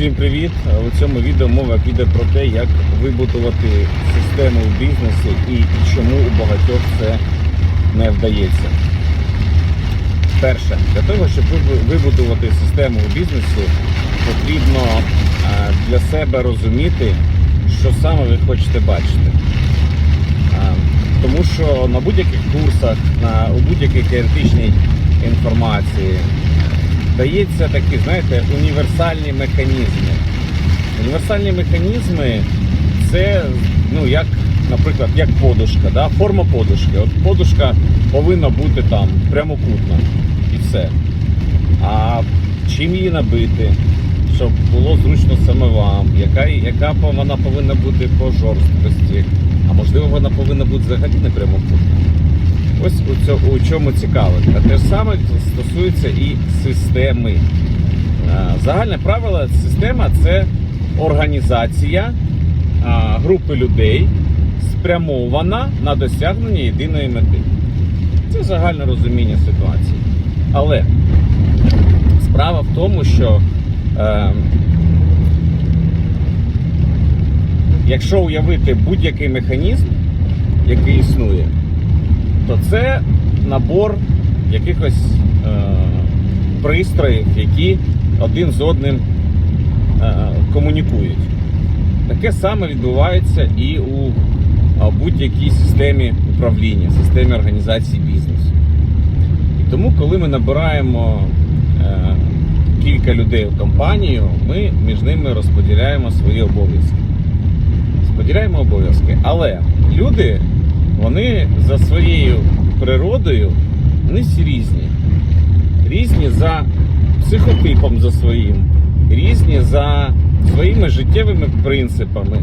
Всім привіт! У цьому відео мова піде про те, як вибудувати систему в бізнесі і чому у багатьох це не вдається. Перше, для того, щоб вибудувати систему в бізнесі, потрібно е, для себе розуміти, що саме ви хочете бачити. Е, Тому що на будь-яких курсах, на, у будь-якій теоретичній інформації дається такі, знаєте, універсальні механізми. Універсальні механізми це, ну, як, наприклад, як подушка, да? форма подушки. От подушка повинна бути там прямокутна і все. А чим її набити, щоб було зручно саме вам, яка, яка вона повинна бути по жорсткості, а можливо вона повинна бути взагалі не прямокутна. Ось у, цьо- у чому цікаво. А те ж саме стосується і системи. Е, Загальне правило система це організація групи людей, спрямована на досягнення єдиної мети. Це загальне розуміння ситуації. Але справа в тому, що е, якщо уявити будь-який механізм, який існує, то це набор якихось е, пристроїв, які один з одним е, комунікують. Таке саме відбувається і у будь-якій системі управління, системі організації бізнесу. І тому, коли ми набираємо е, кілька людей в компанію, ми між ними розподіляємо свої обов'язки. Розподіляємо обов'язки. Але люди, вони за своєю природою, всі різні. Різні за психотипом за своїм, різні за своїми життєвими принципами,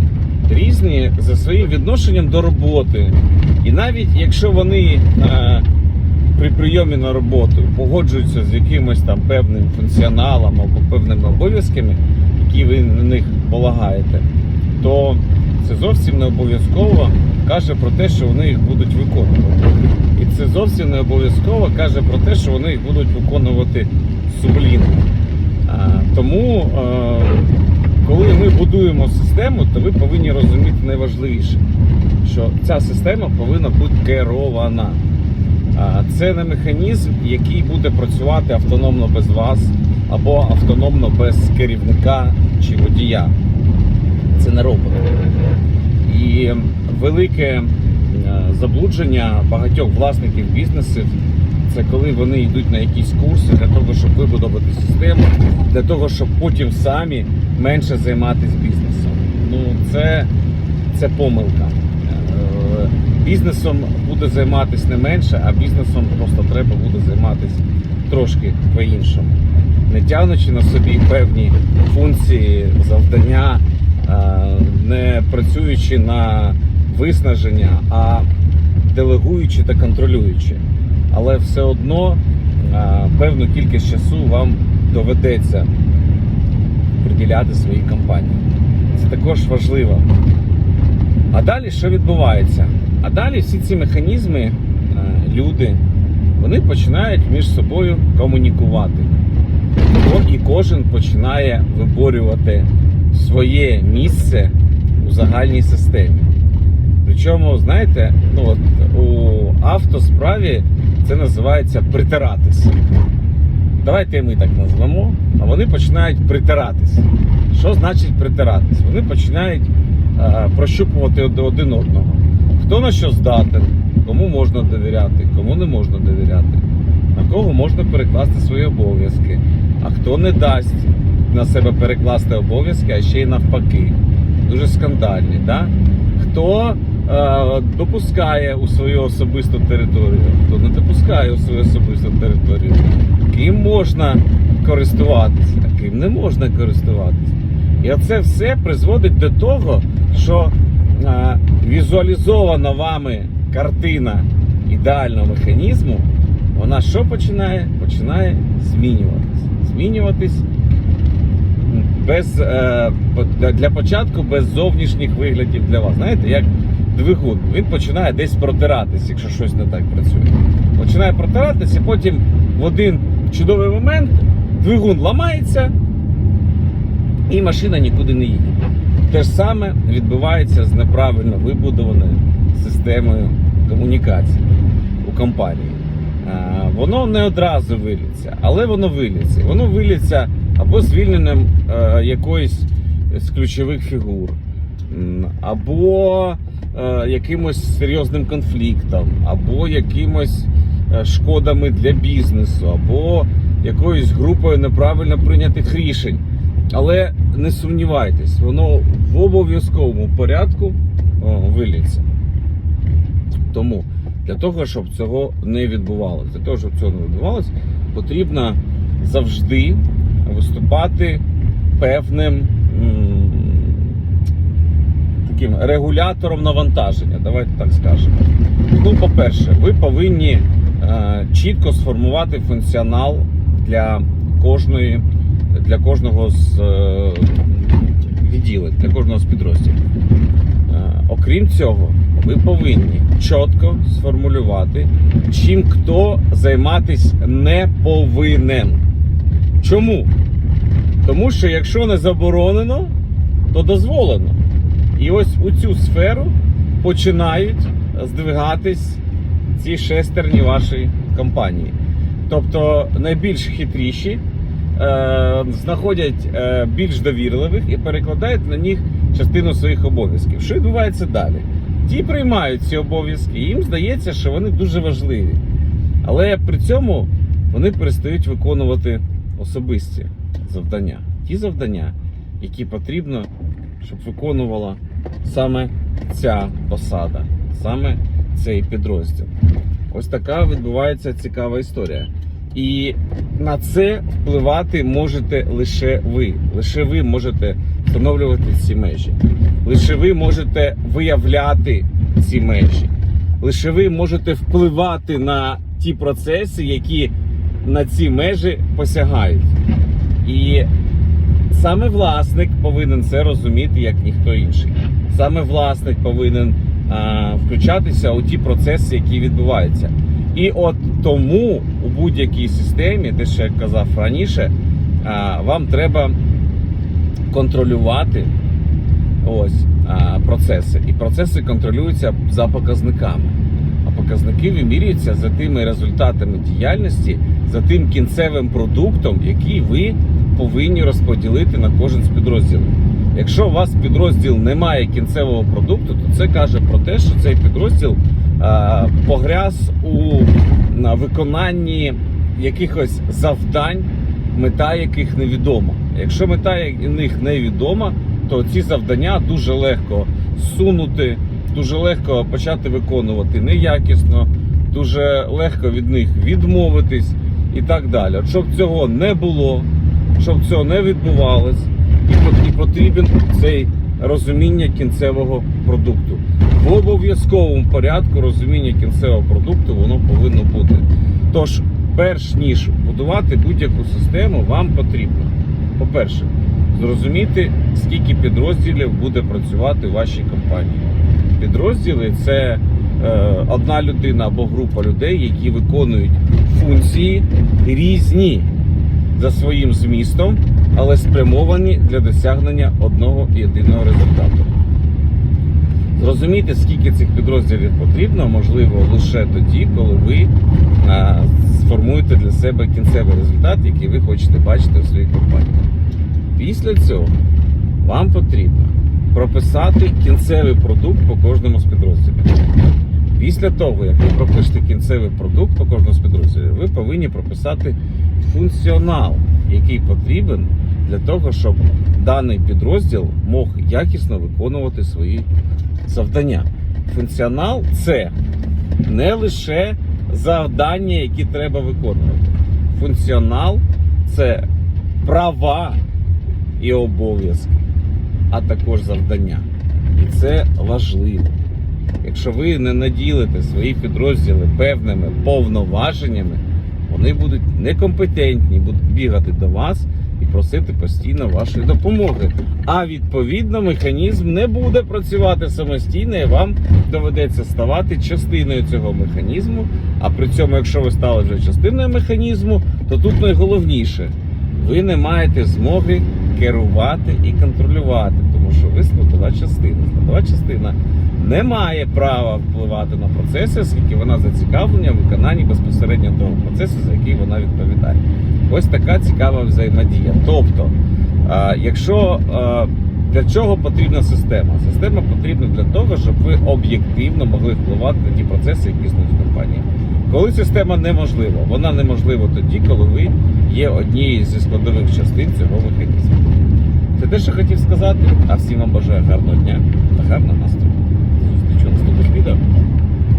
різні за своїм відношенням до роботи. І навіть якщо вони е, при прийомі на роботу погоджуються з якимось там певним функціоналом або певними обов'язками, які ви на них полагаєте, то зовсім не обов'язково каже про те, що вони їх будуть виконувати. І це зовсім не обов'язково каже про те, що вони їх будуть виконувати сумлінно. Тому, коли ми будуємо систему, то ви повинні розуміти найважливіше, що ця система повинна бути керована. Це не механізм, який буде працювати автономно без вас або автономно без керівника чи водія. Це не робот. І велике е, заблудження багатьох власників бізнесів це коли вони йдуть на якісь курси для того, щоб вибудувати систему, для того, щоб потім самі менше займатися бізнесом. Ну це, це помилка. Е, Бізнесом буде займатися не менше, а бізнесом просто треба буде займатися трошки по-іншому. Не тягнучи на собі певні функції, завдання, не працюючи на виснаження, а делегуючи та контролюючи. Але все одно е, певну кількість часу вам доведеться приділяти своїй компанії. Це також важливо. А далі що відбувається? А далі всі ці механізми, е, люди, вони починають між собою комунікувати. І кожен починає виборювати своє місце у загальній системі. Причому, знаєте, ну от у автосправі це називається притиратись. Давайте ми так назвемо, а вони починають притиратись. Що значить притиратись? Вони починають е, прощупувати од- один одного. Хто на що здатен, кому можна довіряти, кому не можна довіряти, кого можна перекласти свої обов'язки, а хто не дасть на себе перекласти обов'язки, а ще й навпаки. Дуже скандальні. Да? Хто е, допускає у свою особисту територію, хто не допускає у свою особисту територію, ким можна користуватися, а ким не можна користуватися. І оце все призводить до того, що е, візуалізована вами картина ідеального механізму, вона що починає? Починає змінюватись. Змінюватись без, е, для початку без зовнішніх виглядів для вас. Знаєте, як двигун. Він починає десь протиратись, якщо щось не так працює. Починає протиратись, і потім в один чудовий момент двигун ламається, і машина нікуди не їде. Те ж саме відбувається з неправильно вибудованою системою комунікацій у компанії. Воно не одразу виліться, але воно виліться. Воно виліться або звільненням е, якоїсь з ключових фігур, або е, якимось серйозним конфліктом, або якимось е, шкодами для бізнесу, або якоюсь групою неправильно прийнятих рішень. Але не сумнівайтесь, воно в обов'язковому порядку виліться. Тому для того, щоб цього не відбувалося, для того, щоб цього не відбувалося, потрібно завжди виступати певним таким регулятором навантаження. Давайте так скажемо. Ну, по-перше, ви повинні е, чітко сформувати функціонал для кожної, для кожного з е, відділень, для кожного з підрозділів. Е, Окрім цього, ви повинні чітко сформулювати, чим хто займатись не повинен. Чому? Тому що якщо не заборонено, то дозволено. І ось у цю сферу починають здвигатись ці шестерні вашої компанії. Тобто найбільш хитріші е, знаходять е, більш довірливих і перекладають на них частину своїх обов'язків. Що відбувається далі? Ті приймають ці обов'язки, їм здається, що вони дуже важливі. Але при цьому вони перестають виконувати особисті завдання. Ті завдання, які потрібно, щоб виконувала саме ця посада, саме цей підрозділ. Ось така відбувається цікава історія. І на це впливати можете лише ви. Лише ви можете встановлювати ці межі. Лише ви можете виявляти ці межі. Лише ви можете впливати на ті процеси, які на ці межі посягають. І саме власник повинен це розуміти, як ніхто інший. Саме власник повинен а, включатися у ті процеси, які відбуваються. І от тому у будь-якій системі, те, що я казав раніше, а, вам треба контролювати ось процеси. І процеси контролюються за показниками. А показники вимірюються за тими результатами діяльності, за тим кінцевим продуктом, який ви повинні розподілити на кожен з підрозділів. Якщо у вас підрозділ не має кінцевого продукту, то це каже про те, що цей підрозділ а, погряз у на виконанні якихось завдань, мета яких невідома. Якщо мета них невідома, то ці завдання дуже легко сунути, дуже легко почати виконувати неякісно, дуже легко від них відмовитись і так далі. Щоб цього не було, щоб цього не відбувалось, і потрібен цей розуміння кінцевого продукту. В обов'язковому порядку розуміння кінцевого продукту воно повинно бути. Тож, перш ніж будувати будь-яку систему, вам потрібно, по-перше, зрозуміти, скільки підрозділів буде працювати в вашій компанії. Підрозділи це е, одна людина або група людей, які виконують функції різні за своїм змістом, але спрямовані для досягнення одного єдиного результату. Зрозуміти, скільки цих підрозділів потрібно, можливо лише тоді, коли ви а, сформуєте для себе кінцевий результат, який ви хочете бачити у своїй компанії. Після цього вам потрібно прописати кінцевий продукт по кожному з підрозділів. Після того, як ви пропишете кінцевий продукт по кожному з підрозділів, ви повинні прописати функціонал, який потрібен для того, щоб даний підрозділ мог якісно виконувати свої завдання. Функціонал це не лише завдання, які треба виконувати. Функціонал це права і обов'язки, а також завдання. І це важливо. Якщо ви не наділите свої підрозділи певними повноваженнями, вони будуть некомпетентні, будуть бігати до вас і просити постійно вашої допомоги. А відповідно механізм не буде працювати самостійно, і вам доведеться ставати частиною цього механізму. А при цьому, якщо ви стали вже частиною механізму, то тут найголовніше ви не маєте змоги керувати і контролювати, тому що ви складова частина. Складова частина не має права впливати на процеси, оскільки вона зацікавлена в виконанні безпосередньо того процесу, за який вона відповідає. Ось така цікава взаємодія. Тобто, якщо для чого потрібна система? Система потрібна для того, щоб ви об'єктивно могли впливати на ті процеси, які існують в компанії. Коли система неможлива, вона неможлива тоді, коли ви є однією зі складових частин цього механізму. Це те, що хотів сказати, а всім вам бажаю гарного дня та гарного настрою. До зустрічі у наступних відео.